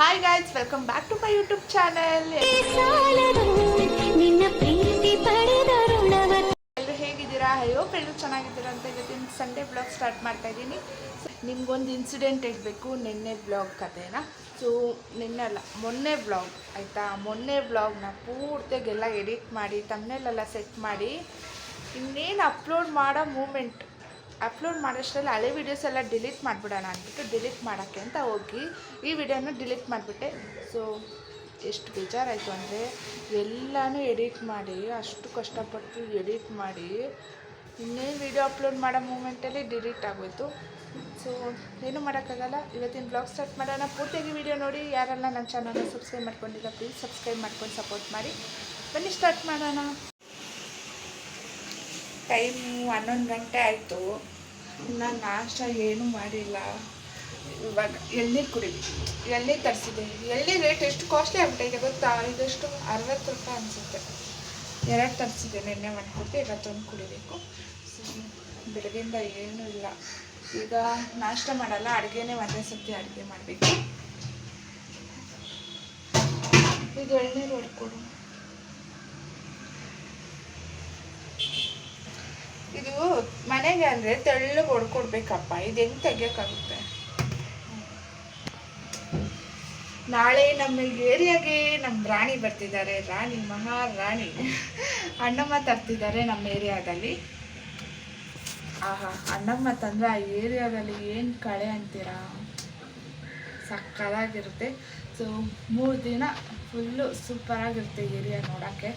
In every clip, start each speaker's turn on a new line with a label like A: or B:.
A: Hi guys welcome back to my YouTube channel ಎಲ್ಲರೂ ಹೇಗಿದ್ದೀರಾ? ಅಯ್ಯೋ ಎಲ್ಲರೂ ಚೆನ್ನಾಗಿದ್ದೀರಾ ಅಂತ ಇವತ್ತಿನ ಸಂಡೇ ಬ್ಲಾಗ್ ಸ್ಟಾರ್ಟ್ ಮಾಡ್ತಾ ಇದ್ದೀನಿ. ನಿಮ್ಗೊಂದು ಇನ್ಸಿಡೆಂಟ್ ಹೇಳಬೇಕು ನಿನ್ನೆ ಬ್ಲಾಗ್ ಕಥೆನ. ಸೊ ನಿನ್ನೆ ಅಲ್ಲ ಮೊನ್ನೆ ಬ್ಲಾಗ್ ಆಯಿತಾ? ಮೊನ್ನೆ ಬ್ಲಾಗ್ನ ಪೂರ್ತಿಯಾಗೆಲ್ಲ ಎಡಿಟ್ ಮಾಡಿ ತಮ್ಮನೇಲೆಲ್ಲ ಸೆಟ್ ಮಾಡಿ ಇನ್ನೇನು ಅಪ್ಲೋಡ್ ಮಾಡೋ ಮೂಮೆಂಟ್ ಅಪ್ಲೋಡ್ ಮಾಡೋಷ್ಟರಲ್ಲಿ ಹಳೆ ವೀಡಿಯೋಸ್ ಎಲ್ಲ ಡಿಲೀಟ್ ಮಾಡಿಬಿಡೋಣ ಅಂದ್ಬಿಟ್ಟು ಡಿಲೀಟ್ ಮಾಡೋಕ್ಕೆ ಅಂತ ಹೋಗಿ ಈ ವಿಡಿಯೋನ ಡಿಲೀಟ್ ಮಾಡಿಬಿಟ್ಟೆ. ಸೊ ಎಷ್ಟು ಬೇಜಾರಾಯಿತು ಅಂದರೆ ಎಲ್ಲನೂ ಎಡಿಟ್ ಮಾಡಿ, ಅಷ್ಟು ಕಷ್ಟಪಟ್ಟು ಎಡಿಟ್ ಮಾಡಿ ಇನ್ನೇನು ವೀಡಿಯೋ ಅಪ್ಲೋಡ್ ಮಾಡೋ ಮೂಮೆಂಟಲ್ಲಿ ಡಿಲೀಟ್ ಆಗೋಯಿತು. ಸೊ ಏನೂ ಮಾಡೋಕ್ಕಾಗಲ್ಲ. ಇವತ್ತಿನ ಬ್ಲಾಗ್ ಸ್ಟಾರ್ಟ್ ಮಾಡೋಣ. ಪೂರ್ತಿಯಾಗಿ ವಿಡಿಯೋ ನೋಡಿ. ಯಾರೆಲ್ಲ ನನ್ನ ಚಾನಲ್ನ ಸಬ್ಸ್ಕ್ರೈಬ್ ಮಾಡ್ಕೊಂಡಿಲ್ಲ ಪ್ಲೀಸ್ ಸಬ್ಸ್ಕ್ರೈಬ್ ಮಾಡ್ಕೊಂಡು ಸಪೋರ್ಟ್ ಮಾಡಿ. ಬನ್ನಿ ಸ್ಟಾರ್ಟ್ ಮಾಡೋಣ. ಟೈಮು ಹನ್ನೊಂದು ಗಂಟೆ ಆಯಿತು. ನಾನು ನಾಷ್ಟ ಏನೂ ಮಾಡಿಲ್ಲ. ಇವಾಗ ಎಳ್ನೀರು ಕುಡಿಬೇಕು ಎಳ್ನೀರು ತರಿಸಿದೆ. ಎಳ್ನೀರು ರೇಟ್ ಎಷ್ಟು ಕಾಸ್ಟ್ಲಿ ಆಗ್ಬಿಟ್ಟೈತೆ ಗೊತ್ತಾ? ಇದಷ್ಟು? ಅರವತ್ತು ರೂಪಾಯಿ ಅನಿಸುತ್ತೆ. ಎರಡು ತರಿಸಿದೆ ನಿನ್ನೆ ಈಗ ತಂದು ಕುಡಿಬೇಕು. ಬೆಳಗಿಂದ ಏನೂ ಇಲ್ಲ. ಈಗ ನಾಷ್ಟ ಮಾಡಲ್ಲ, ಅಡುಗೆನೇ ಒಂದೇ ಸತಿ ಅಡುಗೆ ಮಾಡಬೇಕು. ಇದು ಎಳ್ನೀರು ಹೊಡ್ಕೊಡು. ಇದು ಮನೆಗೆ ಅಂದರೆ ತೆಳ್ಳು ಹೊಡ್ಕೊಡ್ಬೇಕಪ್ಪ ಇದು ಹೆಂಗೆ ತೆಗಿಯೋಕ್ಕಾಗುತ್ತೆ ನಾಳೆ ನಮ್ಮ ಏರಿಯಾಗೆ ನಮ್ಮ ರಾಣಿ ಬರ್ತಿದ್ದಾರೆ. ರಾಣಿ, ಮಹಾರಾಣಿ. ಅಣ್ಣಮ್ಮ ತರ್ತಿದ್ದಾರೆ ನಮ್ಮ ಏರಿಯಾದಲ್ಲಿ. ಆಹಾ, ಅಣ್ಣಮ್ಮ ತಂದರೆ ಆ ಏರಿಯಾದಲ್ಲಿ ಏನು ಕಳೆ ಅಂತೀರಾ? ಸಕ್ಕದಾಗಿರುತ್ತೆ ಸೊ ಮೂರು ದಿನ ಫುಲ್ಲು ಸೂಪರಾಗಿರುತ್ತೆ ಏರಿಯಾ ನೋಡೋಕ್ಕೆ.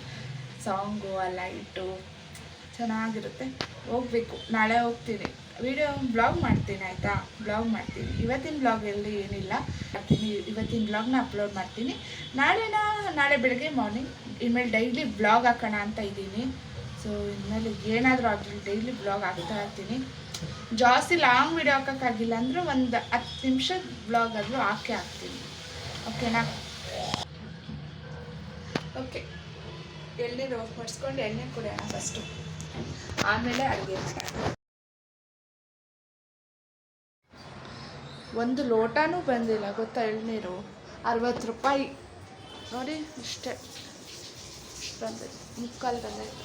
A: ಸಾಂಗು ಆ ಲೈಟು ಚೆನ್ನಾಗಿರುತ್ತೆ. ಹೋಗ್ಬೇಕು. ನಾಳೆ ಹೋಗ್ತೀನಿ. ವಿಡಿಯೋ ಬ್ಲಾಗ್ ಮಾಡ್ತೀನಿ, ಆಯಿತಾ? ಬ್ಲಾಗ್ ಮಾಡ್ತೀನಿ. ಇವತ್ತಿನ ಬ್ಲಾಗಲ್ಲಿ ಏನಿಲ್ಲ. ಮಾಡ್ತೀನಿ. ಇವತ್ತಿನ ಬ್ಲಾಗ್ನ ಅಪ್ಲೋಡ್ ಮಾಡ್ತೀನಿ. ನಾಳೆನ? ನಾಳೆ ಬೆಳಗ್ಗೆ ಮಾರ್ನಿಂಗ್ ಇನ್ಮೇಲೆ ಡೈಲಿ ಬ್ಲಾಗ್ ಹಾಕೋಣ ಅಂತ ಇದ್ದೀನಿ. ಸೊ ಇನ್ಮೇಲೆ ಏನಾದರೂ ಆಗಲಿ ಡೈಲಿ ಬ್ಲಾಗ್ ಹಾಕ್ತಾ ಇರ್ತೀನಿ. ಜಾಸ್ತಿ ಲಾಂಗ್ ವಿಡಿಯೋ ಹಾಕೋಕ್ಕಾಗಿಲ್ಲ ಅಂದರೆ ಒಂದು ಹತ್ತು ನಿಮಿಷದ ಬ್ಲಾಗ್ ಆದರೂ ಹಾಕೇ ಹಾಕ್ತೀನಿ. ಓಕೆನಾ? ಓಕೆ. ಎಳ್ನೀರು ಮಾಡಿಸ್ಕೊಂಡು ಎಣ್ಣೆ ಕುಡಿಯೋಣ ಫಸ್ಟು ಆಮೇಲೆ ಅಡುಗೆ ಒಂದು ಲೋಟನೂ ಬಂದಿಲ್ಲ, ಗೊತ್ತಾ ಎಳ್ನೀರು? ಅರವತ್ತು ರೂಪಾಯಿ. ನೋಡಿ, ಇಷ್ಟೇ. ಇಷ್ಟು ಬಂದೈತೆ ಮುಕ್ಕಾಲು ಬಂದೈತೆ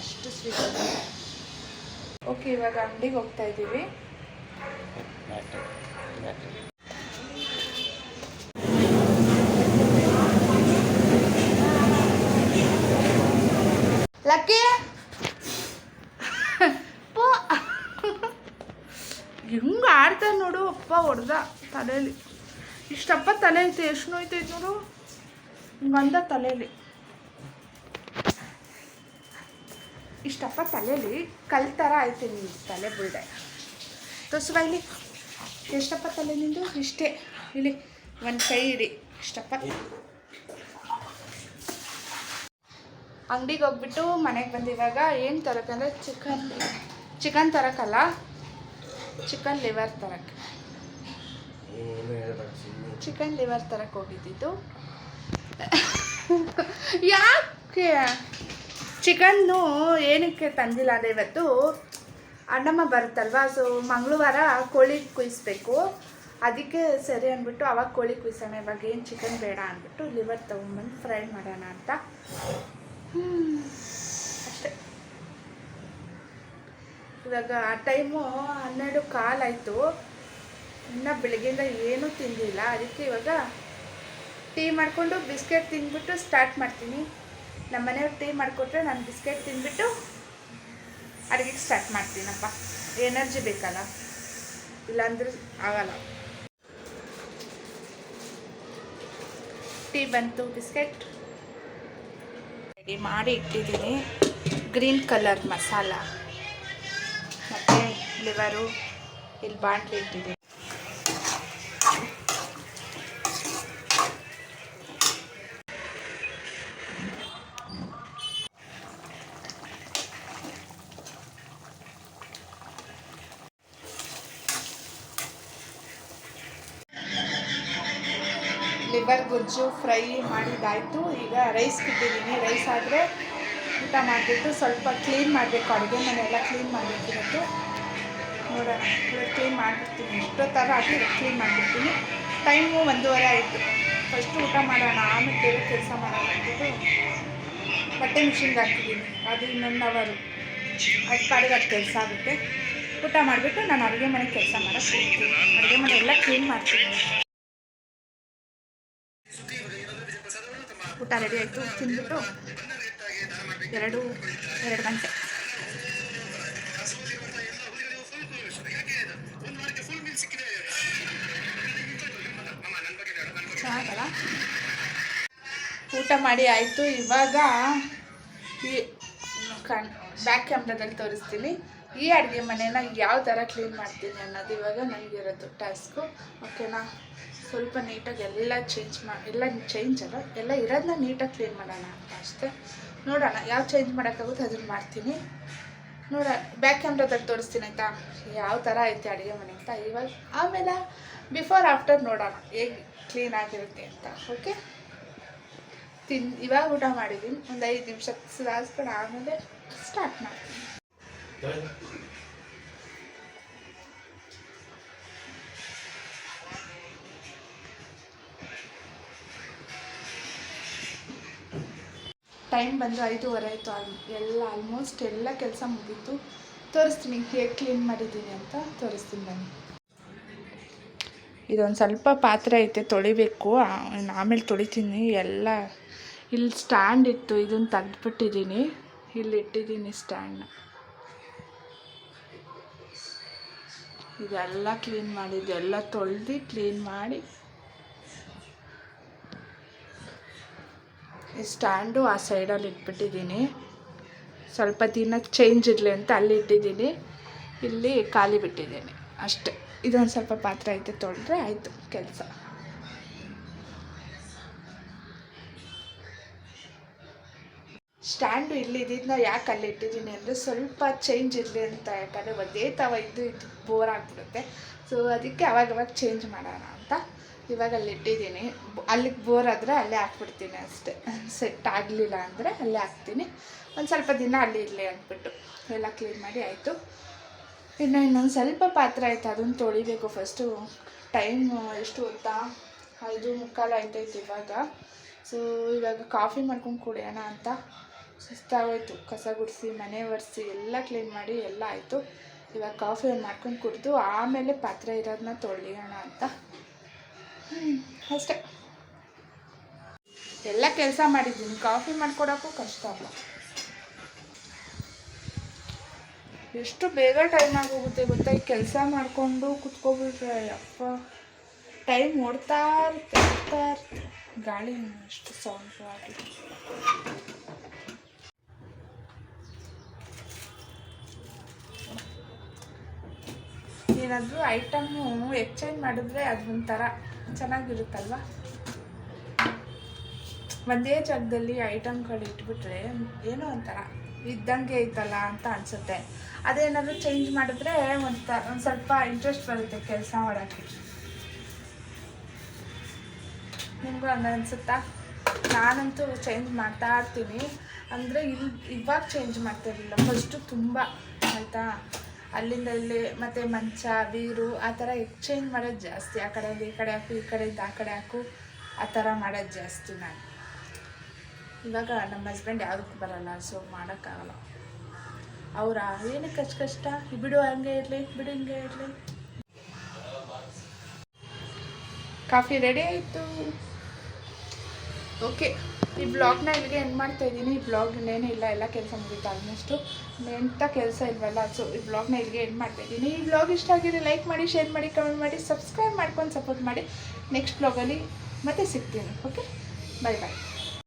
A: ಅಷ್ಟು ಸ್ವೀಟ್ ಓಕೆ, ಇವಾಗ ಅಂಗಡಿಗೆ ಹೋಗ್ತಾ ಇದ್ದೀವಿ. ಲಕ್ಕಿ? ಪೋ. ಹೆಂಗೆ ಆಡ್ತಾ ನೋಡು, ಅಪ್ಪ ಹೊಡೆದ ತಲೆಯಲ್ಲಿ ಇಷ್ಟಪ್ಪ ತಲೆ ಐತೆ ಎಷ್ಟು ನೋಯ್ತೈತೆ ನೋಡು. ಬಂದ ತಲೆಯಲ್ಲಿ ಇಷ್ಟಪ್ಪ ತಲೆಯಲ್ಲಿ ಕಲ್ ಥರ ಆಯ್ತು ನಿಂದು ತಲೆ ಬುಲ್ಡೆ ತೋರ್ಸುವ ಇಲ್ಲಿ. ಎಷ್ಟಪ್ಪ ತಲೆ ನಿಂದು? ಇಷ್ಟೇ. ಇಲ್ಲಿ, ಒಂದು ಕೈ ಇಡಿ. ಇಷ್ಟಪ್ಪ. ಅಂಗಡಿಗೆ ಹೋಗ್ಬಿಟ್ಟು ಮನೆಗೆ ಬಂದಿವಾಗ ಏನು ತರಕಂದ್ರೆ ಚಿಕನ್ ಚಿಕನ್ ತರಕಲ್ಲ, ಚಿಕನ್ ಲಿವರ್ ತರಕ್ಕೆ ಚಿಕನ್ ಲಿವರ್ ತರಕ್ಕೆ ಹೋಗಿದ್ದಿದ್ದು. ಯಾಕೆ? ಚಿಕನ್ನು ಏನಕ್ಕೆ ತಂದಿಲ್ಲ ಅಂದರೆ ಇವತ್ತು ಅಣ್ಣಮ್ಮ ಬರುತ್ತಲ್ವಾ, ಸೊ ಮಂಗಳವಾರ ಕೋಳಿ ಕುಯಿಸ್ಬೇಕು. ಅದಕ್ಕೆ ಸರಿ ಅಂದ್ಬಿಟ್ಟು ಅವಾಗ ಕೋಳಿ ಕುಯ್ಸೋಣ, ಇವಾಗ ಏನು ಚಿಕನ್ ಬೇಡ ಅಂದ್ಬಿಟ್ಟು ಲಿವರ್ ತೊಗೊಂಬಂದು ಫ್ರೈ ಮಾಡೋಣ ಅಂತ. ಅಷ್ಟೇ. ಇವಾಗ ಆ ಟೈಮು ಹನ್ನೆರಡು ಕಾಲಾಯಿತು. ಇನ್ನು ಬೆಳಗ್ಗೆಯಿಂದ ಏನೂ ತಿಂದಿಲ್ಲ. ಅದಕ್ಕೆ ಇವಾಗ ಟೀ ಮಾಡಿಕೊಂಡು ಬಿಸ್ಕೆಟ್ ತಿಂದ್ಬಿಟ್ಟು ಸ್ಟಾರ್ಟ್ ಮಾಡ್ತೀನಿ. ನಮ್ಮ ಮನೆಯವ್ರು ಟೀ ಮಾಡಿಕೊಟ್ರೆ ನಾನು ಬಿಸ್ಕೆಟ್ ತಿಂದ್ಬಿಟ್ಟು ಅಡುಗೆಗೆ ಸ್ಟಾರ್ಟ್ ಮಾಡ್ತೀನಪ್ಪ. ಎನರ್ಜಿ ಬೇಕಲ್ಲ. ಇಲ್ಲಾಂದ್ರೆ ಆಗಲ್ಲ. ಟೀ ಬಂತು, ಬಿಸ್ಕೆಟ್. ಮಾಡಿ ಇಟ್ಟಿದ್ದೀನಿ. ಗ್ರೀನ್ ಕಲರ್ ಮಸಾಲ ಮತ್ತು ಲಿವರು ಇಲ್ಲಿ ಬಾಂಡ್ಲಿ ಇಟ್ಟಿದ್ದೀನಿ. ಲಿವರ್ ಗೊಜ್ಜು ಫ್ರೈ ಮಾಡಿದ್ದಾಯಿತು. ಈಗ ರೈಸ್ ಬಿಟ್ಟಿದ್ದೀನಿ. ರೈಸ್ ಆದರೆ ಊಟ ಮಾಡಿಬಿಟ್ಟು ಸ್ವಲ್ಪ ಕ್ಲೀನ್ ಮಾಡಬೇಕು ಅಡುಗೆ ಮನೆಯೆಲ್ಲ ಕ್ಲೀನ್ ಮಾಡಬೇಕಿರುತ್ತೆ ನೋಡೋಣ. ಕ್ಲೀನ್ ಕ್ಲೀನ್ ಎಷ್ಟೋ ಥರ ಹಾಕಿ ಕ್ಲೀನ್ ಮಾಡಿರ್ತೀನಿ ಟೈಮು ಒಂದೂವರೆ ಆಯಿತು. ಫಸ್ಟು ಊಟ ಮಾಡೋಣ, ಆಮೇಲೆ ಬೇರೆ ಕೆಲಸ ಮಾಡೋಣ ಅಂದ್ಬಿಟ್ಟು ಬಟ್ಟೆ ಮಿಷಿನ್ಗೆ ಹಾಕಿದ್ದೀನಿ. ಅದು ಇನ್ನೊಂದು ಅವರು. ಅದು ಕಡೆಗೆ ಅದು ಕೆಲಸ ಆಗುತ್ತೆ. ಊಟ ಮಾಡಿಬಿಟ್ಟು ನಾನು ಅಡುಗೆ ಮನೆ ಕೆಲಸ ಮಾಡೋಕ್ಕೆ ಅಡುಗೆ ಮನೆ ಎಲ್ಲ ಕ್ಲೀನ್ ಮಾಡ್ತೀನಿ. ಊಟ ರೆಡಿ ಆಯಿತು. ತಿಂದ್ಬಿಟ್ಟು ಎರಡು ಎರಡು ಗಂಟೆ. ಚೆನ್ನಾಗಲ್ಲ ಊಟ ಮಾಡಿ ಆಯಿತು. ಇವಾಗ ಈ ಕಣ್ ಬ್ಯಾಕ್ ಕ್ಯಾಮ್ರಾದಲ್ಲಿ ತೋರಿಸ್ತೀನಿ. ಈ ಅಡುಗೆ ಮನೇನ ಯಾವ ಥರ ಕ್ಲೀನ್ ಮಾಡ್ತೀನಿ ಅನ್ನೋದು ಇವಾಗ ನನಗಿರೋದು ಟಾಸ್ಕು ಓಕೆನಾ ಸ್ವಲ್ಪ ನೀಟಾಗಿ ಎಲ್ಲ ಚೇಂಜ್ ಮಾ, ಎಲ್ಲ ಚೇಂಜ್ ಅಲ್ಲ, ಎಲ್ಲ ಇರೋದನ್ನ ನೀಟಾಗಿ ಕ್ಲೀನ್ ಮಾಡೋಣ ಅಂತ ಅಷ್ಟೇ. ನೋಡೋಣ, ಯಾವ ಚೇಂಜ್ ಮಾಡೋಕ್ಕಾಗುತ್ತೆ ಅದನ್ನು ಮಾಡ್ತೀನಿ. ನೋಡ ಬ್ಯಾಕ್ ಕ್ಯಾಮ್ರಾದಲ್ಲಿ ತೋರಿಸ್ತೀನಿ ಆಯಿತಾ? ಯಾವ ಥರ ಐತೆ ಅಡುಗೆ ಮನೆ ಅಂತ ಇವಾಗ. ಆಮೇಲೆ ಬಿಫೋರ್ ಆಫ್ಟರ್ ನೋಡೋಣ, ಹೇಗೆ ಕ್ಲೀನ್ ಆಗಿರುತ್ತೆ ಅಂತ ಓಕೆ ತಿನ್, ಇವಾಗ ಊಟ ಮಾಡಿದ್ದೀನಿ ಒಂದು ಐದು ನಿಮಿಷ, ಸುಧಾರಿಸ್ಕೊಂಡು ಆಮೇಲೆ ಸ್ಟಾರ್ಟ್ ಮಾಡ್ತೀನಿ. ಟೈಮ್ ಬಂದು ಐದೂವರೆ ಆಯಿತು. ಎಲ್ಲ ಆಲ್ಮೋಸ್ಟ್ ಎಲ್ಲ ಕೆಲಸ ಮುಗೀತು. ತೋರಿಸ್ತೀನಿ, ಹೇಗೆ ಕ್ಲೀನ್ ಮಾಡಿದ್ದೀನಿ ಅಂತ ತೋರಿಸ್ತೀನಿ ಬನ್ನಿ. ಇದೊಂದು ಸ್ವಲ್ಪ ಪಾತ್ರೆ ಐತೆ, ತೊಳಿಬೇಕು. ಆಮೇಲೆ ತೊಳಿತೀನಿ. ಎಲ್ಲ ಇಲ್ಲಿ ಸ್ಟ್ಯಾಂಡ್ ಇತ್ತು ಇದನ್ನು ತೆಗೆದುಬಿಟ್ಟಿದ್ದೀನಿ ಇಲ್ಲಿ ಇಟ್ಟಿದ್ದೀನಿ ಸ್ಟ್ಯಾಂಡ್ನ ಇದೆಲ್ಲ ಕ್ಲೀನ್ ಮಾಡಿದ್ದೆಲ್ಲ ತೊಳೆದು ಕ್ಲೀನ್ ಮಾಡಿ ಸ್ಟ್ಯಾಂಡು ಆ ಸೈಡಲ್ಲಿ ಇಟ್ಬಿಟ್ಟಿದ್ದೀನಿ. ಸ್ವಲ್ಪ ದಿನ ಚೇಂಜ್ ಇರಲಿ ಅಂತ ಅಲ್ಲಿ ಇಟ್ಟಿದ್ದೀನಿ. ಇಲ್ಲಿ ಖಾಲಿ ಬಿಟ್ಟಿದ್ದೀನಿ. ಅಷ್ಟೆ. ಇದೊಂದು ಸ್ವಲ್ಪ ಪಾತ್ರೆ ಐತೆ ತೊಳೆದ್ರೆ ಆಯಿತು, ಕೆಲಸ. ಸ್ಟ್ಯಾಂಡು ಇಲ್ಲಿ ಇದನ್ನ ಯಾಕೆ ಅಲ್ಲಿ ಇಟ್ಟಿದ್ದೀನಿ ಅಂದರೆ ಸ್ವಲ್ಪ ಚೇಂಜ್ ಇರಲಿ ಅಂತ. ಯಾಕಂದರೆ ಒಂದೇ ತವ ಇದ್ದು ಇದು ಬೋರ್ ಆಗಿಬಿಡುತ್ತೆ. ಸೊ ಅದಕ್ಕೆ ಅವಾಗ ಅವಾಗ ಚೇಂಜ್ ಮಾಡೋಣ ಅಂತ ಇವಾಗ ಅಲ್ಲಿ ಇಟ್ಟಿದ್ದೀನಿ. ಅಲ್ಲಿಗೆ ಬೋರ್ ಆದರೆ ಅಲ್ಲೇ ಹಾಕ್ಬಿಡ್ತೀನಿ ಅಷ್ಟೇ. ಸೆಟ್ ಆಗಲಿಲ್ಲ ಅಂದರೆ ಅಲ್ಲೇ ಹಾಕ್ತೀನಿ. ಒಂದು ಸ್ವಲ್ಪ ದಿನ ಅಲ್ಲಿ ಇರಲಿ ಅಂದ್ಬಿಟ್ಟು. ಎಲ್ಲ ಕ್ಲೀನ್ ಮಾಡಿ ಆಯಿತು. ಇನ್ನು ಇನ್ನೊಂದು ಸ್ವಲ್ಪ ಪಾತ್ರೆ ಆಯಿತು. ಅದನ್ನು ತೊಳಿಬೇಕು ಫಸ್ಟು ಟೈಮ್ ಎಷ್ಟು ಗೊತ್ತಾ? ಐದು ಮುಕ್ಕಾಲು ಆಯ್ತೈತೆ ಇವಾಗ. ಸೊ ಇವಾಗ ಕಾಫಿ ಮಾಡ್ಕೊಂಡು ಕುಡಿಯೋಣ ಅಂತ. ಸುಸ್ತಾಗೋಯ್ತು. ಕಸ ಗುಡಿಸಿ, ಮನೆ ಒರೆಸಿ, ಎಲ್ಲ ಕ್ಲೀನ್ ಮಾಡಿ ಎಲ್ಲ ಆಯಿತು. ಇವಾಗ ಕಾಫಿ ಮಾಡ್ಕೊಂಡು ಕುಡಿದು ಆಮೇಲೆ ಪಾತ್ರೆ ಇರೋದನ್ನ ತೊಳಿಯೋಣ ಅಂತ. ಅಷ್ಟೇ. ಎಲ್ಲ ಕೆಲಸ ಮಾಡಿದ್ದೀನಿ. ಕಾಫಿ ಮಾಡ್ಕೊಡೋಕ್ಕೂ ಕಷ್ಟ ಅಲ್ಲ. ಎಷ್ಟು ಬೇಗ ಟೈಮ್ ಆಗೋಗುತ್ತೆ ಗೊತ್ತಾ? ಈ ಕೆಲಸ ಮಾಡಿಕೊಂಡು ಕುತ್ಕೊಬಿಟ್ರೆ ಅಪ್ಪ ಟೈಮ್ ಓಡ್ತಾ ಇರುತ್ತೆ ಓಡ್ತಾ ಇರುತ್ತೆ. ಗಾಳಿ ಎಷ್ಟು ಸೌಂಡ್ ಆಗಿ ಏನಾದರೂ ಐಟಮ್ಮು ಎಕ್ಸ್ಚೇಂಜ್ ಮಾಡಿದ್ರೆ ಅದೊಂಥರ. ಚೆನ್ನಾಗಿರುತ್ತಲ್ವ? ಒಂದೇ ಜಾಗದಲ್ಲಿ ಐಟಮ್ಗಳು ಇಟ್ಬಿಟ್ರೆ ಏನೋ ಒಂಥರ ಇದ್ದಂಗೆ ಐತಲ್ಲ ಅಂತ ಅನಿಸುತ್ತೆ. ಅದೇನಾದರೂ ಚೇಂಜ್ ಮಾಡಿದ್ರೆ ಒಂಥರ, ಒಂದು ಸ್ವಲ್ಪ ಇಂಟ್ರೆಸ್ಟ್ ಬರುತ್ತೆ ಕೆಲಸ ಮಾಡೋಕ್ಕೆ. ನಿಮಗೂ ಹಂಗೆ ಅನಿಸುತ್ತಾ? ನಾನಂತೂ ಚೇಂಜ್ ಮಾಡ್ತಾ ಇರ್ತೀನಿ. ಅಂದರೆ ಇಲ್ಲಿ ಇವಾಗ ಚೇಂಜ್ ಮಾಡ್ತಾ ಇರಲಿಲ್ಲ. ಫಸ್ಟು ತುಂಬ, ಆಯಿತಾ? ಅಲ್ಲಿಂದ ಇಲ್ಲಿ ಮತ್ತು ಮಂಚ, ಬೀರು, ಆ ಥರ ಎಕ್ಸ್ಚೇಂಜ್ ಮಾಡೋದು ಜಾಸ್ತಿ. ಆ ಕಡೆ ಈ ಕಡೆ ಹಾಕು, ಈ ಕಡೆಯಿಂದ ಆ ಕಡೆ ಹಾಕು, ಆ ಥರ ಮಾಡೋದು ಜಾಸ್ತಿ ನಾನು. ಇವಾಗ ನಮ್ಮ ಹಸ್ಬೆಂಡ್ ಯಾವುದಕ್ಕೂ ಬರಲ್ಲ ಸೊ ಮಾಡೋಕ್ಕಾಗಲ್ಲ. ಅವರ ಏನಕ್ಕೆ ಕಷ್ಟ ಈ ಬಿಡು ಹಂಗೆ ಇರಲಿ, ಬಿಡು ಹಿಂಗೆ ಇರಲಿ. ಕಾಫಿ ರೆಡಿ ಆಯಿತು. ಓಕೆ ಈ ಬ್ಲಾಗ್ನ ಇಲ್ಲಿಗೆ ಎಂಡ್ ಮಾಡ್ತಾ ಇದ್ದೀನಿ. ಈ ಬ್ಲಾಗ್ ಇನ್ನೇನು ಇಲ್ಲ, ಎಲ್ಲ ಕೆಲಸ ಮುಗಿತು ಆಲ್ಮೋಸ್ಟು ಎಂಥ ಕೆಲಸ ಇಲ್ವಲ್ಲ ಸೊ ಈ ಬ್ಲಾಗ್ನ ಇಲ್ಲಿಗೆ ಎಂಡ್ ಮಾಡ್ತಾ ಇದ್ದೀನಿ. ಈ ಬ್ಲಾಗ್ ಇಷ್ಟ ಆಗಿದೆ ಲೈಕ್ ಮಾಡಿ ಶೇರ್ ಮಾಡಿ ಕಮೆಂಟ್ ಮಾಡಿ ಸಬ್ಸ್ಕ್ರೈಬ್ ಮಾಡ್ಕೊಂಡು ಸಪೋರ್ಟ್ ಮಾಡಿ. ನೆಕ್ಸ್ಟ್ ಬ್ಲಾಗಲ್ಲಿ ಮತ್ತೆ ಸಿಗ್ತೀನಿ. ಓಕೆ ಬಾಯ್ ಬಾಯ್